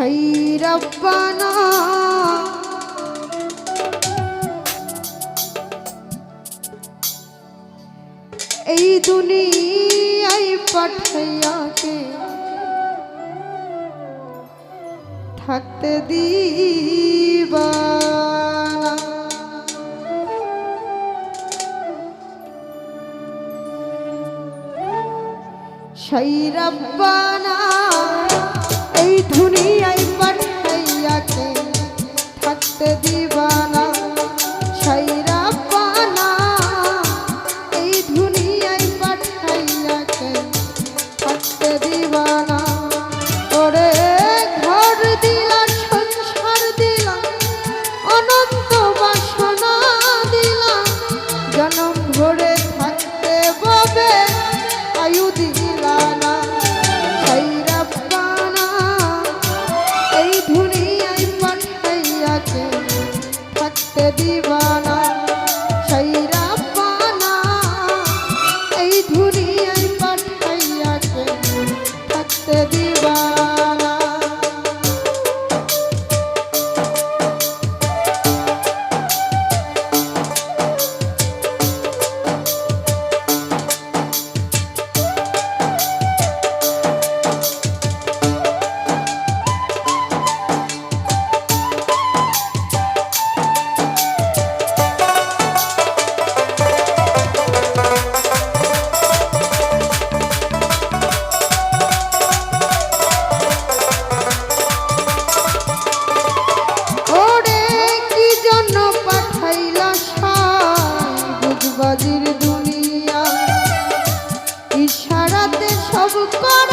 هي ربنا এই দুনিয়ায় থাকতে দিবা সেই রব্বানা দুনিয়ায় পাঠাইয়াকে থাকতে দিবানা дива. Bye.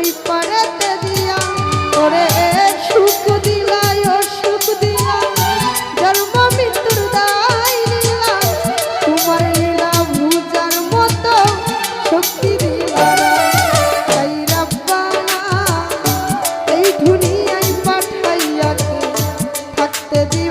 ওই পারেতে দিয়া, ওরে সুখ দিলাই, ও সুখ দিলা জন্ম মৃত্যুর দায় নিলা, তোমার লীলা বুঝার মতো শক্তি দিলা তাই রাব্বানা এই দুনিয়ায় পাঠাইয়া থাকতে দিব